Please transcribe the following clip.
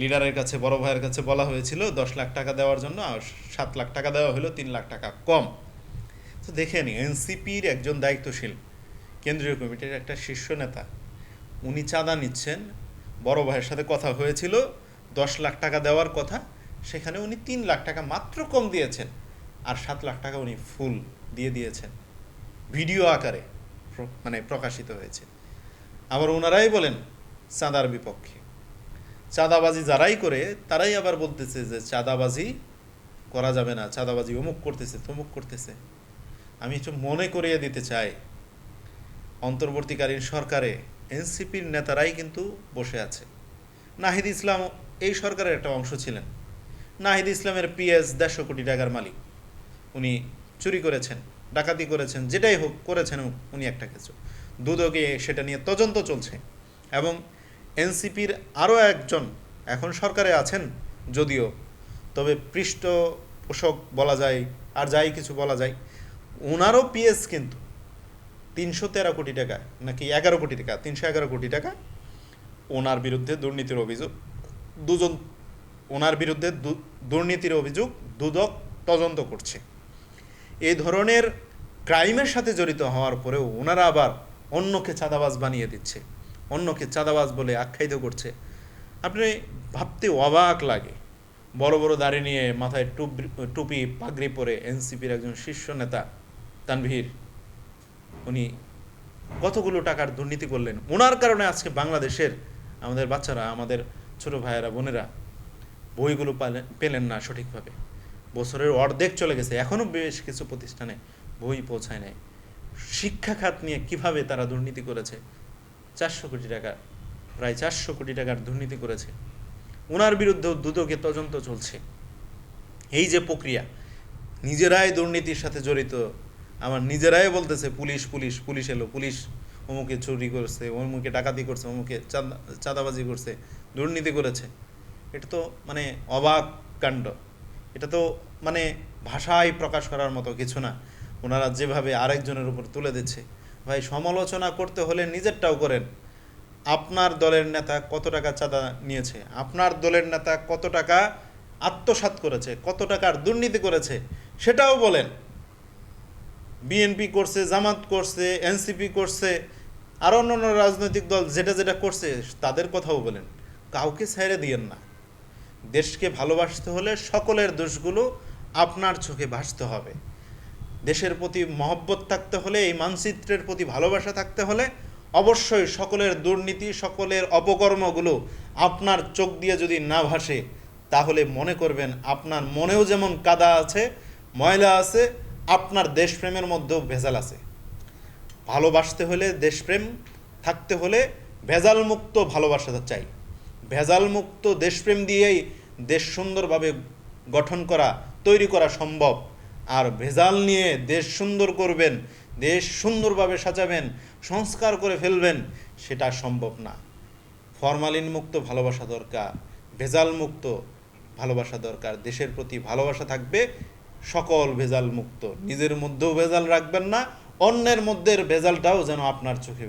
লিডারের কাছে, বড় ভাইয়ের কাছে বলা হয়েছিল, দশ লাখ টাকা দেওয়ার জন্য আর সাত লাখ টাকা দেওয়া হলো, তিন লাখ টাকা কম। তো দেখে নি এনসিপির একজন দায়িত্বশীল কেন্দ্রীয় কমিটির একটা শীর্ষ নেতা, উনি চাঁদা নিচ্ছেন, বড় ভাইয়ের সাথে কথা হয়েছিল, দশ লাখ টাকা দেওয়ার কথা, সেখানে উনি তিন লাখ টাকা মাত্র কম দিয়েছেন, আর সাত লাখ টাকা উনি ফুল দিয়ে দিয়েছেন। ভিডিও আকারে মানে প্রকাশিত হয়েছে। আবার ওনারাই বলেন, চাঁদার বিপক্ষে। চাঁদাবাজি যারাই করে, তারাই আবার বলতেছে যে চাঁদাবাজি করা যাবে না, চাঁদাবাজি অমুক করতেছে, তমুক করতেছে। আমি একটু মনে করিয়ে দিতে চাই, অন্তর্বর্তীকালীন সরকারে এনসিপির নেতারাই কিন্তু বসে আছে। নাহিদ ইসলাম এই সরকারের একটা অংশ ছিলেন। নাহিদ ইসলামের পিএস দেড়শো কোটি টাকার মালিক। উনি চুরি করেছেন, ডাকাতি করেছেন, যেটাই হোক করেছেন উনি একটা কিছু। দুদকে সেটা নিয়ে তদন্ত চলছে। এবং এনসিপির আরও একজন এখন সরকারে আছেন যদিও, তবে পৃষ্ঠপোষক বলা যায়, আর যাই কিছু বলা যায় ওনারও পিএস কিন্তু তিনশো তেরো কোটি টাকা, নাকি এগারো কোটি টাকা, তিনশো এগারো কোটি টাকা ওনার বিরুদ্ধে দুর্নীতির অভিযোগ, দুজন, ওনার বিরুদ্ধে দুর্নীতির অভিযোগ দুদক তদন্ত করছে। এই ধরনের ক্রাইমের সাথে জড়িত হওয়ার পরেও ওনারা আবার অন্যকে চাঁদাবাজ বানিয়ে দিচ্ছে। অন্যকে চাঁদাবাজ বলে আখ্যায়িত করছে। আপনি ভাবতে অবাক লাগে। বড় বড় দাড়ি নিয়ে মাথায় টুপ টুপি পাগড়ি পরে এনসিপির একজন শীর্ষ নেতা তানভীর। উনি কতগুলো টাকার দুর্নীতি করলেন। ওনার কারণে আজকে বাংলাদেশের আমাদের বাচ্চারা, আমাদের ছোট ভাইয়েরা, বোনেরা বইগুলো পালেন পেলেন না সঠিকভাবে। বছরের অর্ধেক চলে গেছে এখনও বেশ কিছু প্রতিষ্ঠানে বই পৌঁছায় নাই। শিক্ষা খাত নিয়ে কীভাবে তারা দুর্নীতি করেছে? চারশো কোটি টাকা প্রায় চারশো কোটি টাকার দুর্নীতি করেছে। ওনার বিরুদ্ধেও দুদকে তদন্ত চলছে। এই যে প্রক্রিয়া, নিজেরাই দুর্নীতির সাথে জড়িত। আমার নিজেরাই বলতেছে, পুলিশ পুলিশ পুলিশ এলো, পুলিশ অমুকে চুরি করছে, অমুকে ডাকাতি করছে, অমুকে চাঁদা, চাঁদাবাজি করছে, দুর্নীতি করেছে। এটা তো মানে অবাক কাণ্ড। এটা তো মানে ভাষায় প্রকাশ করার মতো কিছু না। ওনারা যেভাবে আরেকজনের উপর তুলে দিচ্ছে। ভাই, সমালোচনা করতে হলে নিজেরটাও করেন। আপনার দলের নেতা কত টাকা চাঁদা নিয়েছে? আপনার দলের নেতা কত টাকা আত্মসাৎ করেছে? কত টাকার দুর্নীতি করেছে? সেটাও বলেন। বিএনপি করছে, জামাত করছে, এনসিপি করছে, আর অন্যান্য রাজনৈতিক দল যেটা যেটা করছে, তাদের কথাও বলেন। কাউকে ছেড়ে দিয়েন না। দেশকে ভালোবাসতে হলে সকলের দোষগুলো আপনার চোখে ভাসতে হবে। দেশের প্রতি মহব্বত থাকতে হলে, এই মানচিত্রের প্রতি ভালোবাসা থাকতে হলে অবশ্যই সকলের দুর্নীতি, সকলের অপকর্মগুলো আপনার চোখ দিয়ে যদি না ভাসে, তাহলে মনে করবেন আপনার মনেও যেমন কাদা আছে, ময়লা আছে, আপনার দেশপ্রেমের মধ্যেও ভেজাল আছে। ভালোবাসতে হলে দেশপ্রেম, থাকতে হলে ভেজাল মুক্ত ভালোবাসা চাই। ভেজাল মুক্ত দেশপ্রেম দিয়েই দেশ সুন্দরভাবে গঠন করা, তৈরি করা সম্ভব। আর ভেজাল নিয়ে দেশ সুন্দর করবেন, দেশ সুন্দরভাবে সাজাবেন, সংস্কার করে ফেলবেন, সেটা সম্ভব না। ফরমালিন মুক্ত ভালোবাসা দরকার ভেজাল মুক্ত ভালোবাসা দরকার। দেশের প্রতি ভালোবাসা থাকবে, সকল ভেজাল মুক্ত নিজের মধ্যেও ভেজাল রাখবেন না, অন্যের মধ্যে ভেজালটাও যেন আপনার চোখে